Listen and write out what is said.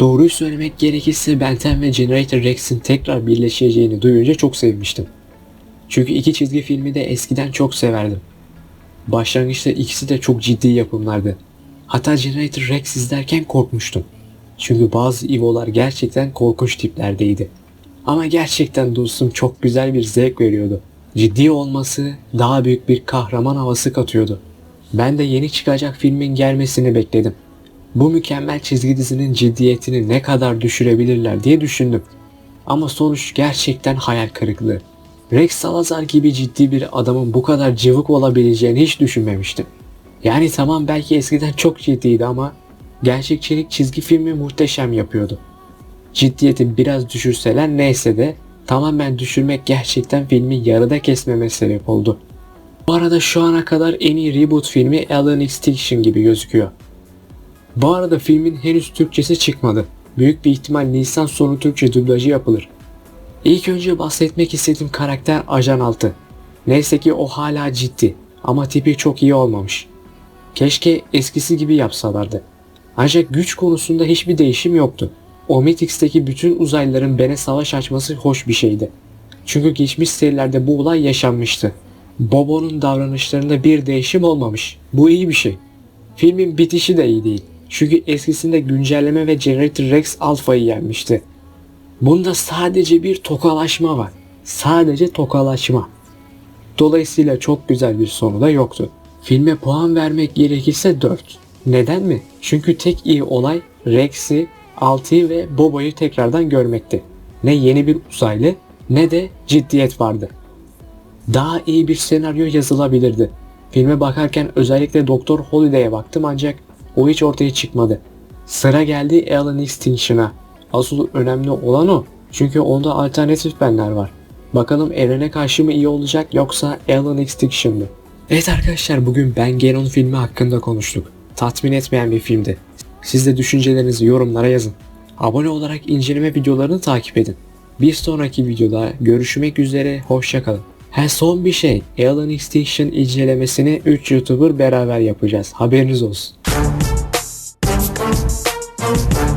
Doğruyu söylemek gerekirse Benten ve Generator Rex'in tekrar birleşeceğini duyunca çok sevmiştim. Çünkü iki çizgi filmi de eskiden çok severdim. Başlangıçta ikisi de çok ciddi yapımlardı. Hatta Generator Rex izlerken korkmuştum. Çünkü bazı Evo'lar gerçekten korkunç tiplerdeydi. Ama gerçekten dostum çok güzel bir zevk veriyordu. Ciddi olması daha büyük bir kahraman havası katıyordu. Ben de yeni çıkacak filmin gelmesini bekledim. Bu mükemmel çizgi dizinin ciddiyetini ne kadar düşürebilirler diye düşündüm. Ama sonuç gerçekten hayal kırıklığı. Rex Salazar gibi ciddi bir adamın bu kadar cıvık olabileceğini hiç düşünmemiştim. Yani tamam belki eskiden çok ciddiydi ama gerçekçilik çizgi filmi muhteşem yapıyordu. Ciddiyeti biraz düşürseler neyse de tamamen düşürmek gerçekten filmi yarıda kesmeme sebep oldu. Bu arada şu ana kadar en iyi reboot filmi Alien Extinction gibi gözüküyor. Bu arada filmin henüz Türkçesi çıkmadı. Büyük bir ihtimal Nisan sonu Türkçe dublajı yapılır. İlk önce bahsetmek istediğim karakter Ajan 6. Neyse ki o hala ciddi ama tipi çok iyi olmamış. Keşke eskisi gibi yapsalardı. Ancak güç konusunda hiçbir değişim yoktu. Omitix'teki bütün uzaylıların Ben'e savaş açması hoş bir şeydi. Çünkü geçmiş serilerde bu olay yaşanmıştı. Bobo'nun davranışlarında bir değişim olmamış. Bu iyi bir şey. Filmin bitişi de iyi değil. Çünkü eskisinde güncelleme ve Generator Rex Alpha'yı yenmişti. Bunda sadece bir tokalaşma var. Sadece tokalaşma. Dolayısıyla çok güzel bir sonu da yoktu. Filme puan vermek gerekirse 4. Neden mi? Çünkü tek iyi olay Rex'i, Altı'yı ve Bobo'yu tekrardan görmekti. Ne yeni bir uzaylı ne de ciddiyet vardı. Daha iyi bir senaryo yazılabilirdi. Filme bakarken özellikle Doktor Holiday'e baktım ancak o hiç ortaya çıkmadı. Sıra geldi Alan Extinction'a. Asıl önemli olan o. Çünkü onda alternatif benler var. Bakalım evrene karşı mı iyi olacak yoksa Alan Extinction mı? Evet arkadaşlar bugün Ben Genon filmi hakkında konuştuk. Tatmin etmeyen bir filmdi. Siz de düşüncelerinizi yorumlara yazın. Abone olarak inceleme videolarını takip edin. Bir sonraki videoda görüşmek üzere hoşçakalın. Ha son bir şey. Alan Extinction incelemesini 3 YouTuber beraber yapacağız. Haberiniz olsun. Thank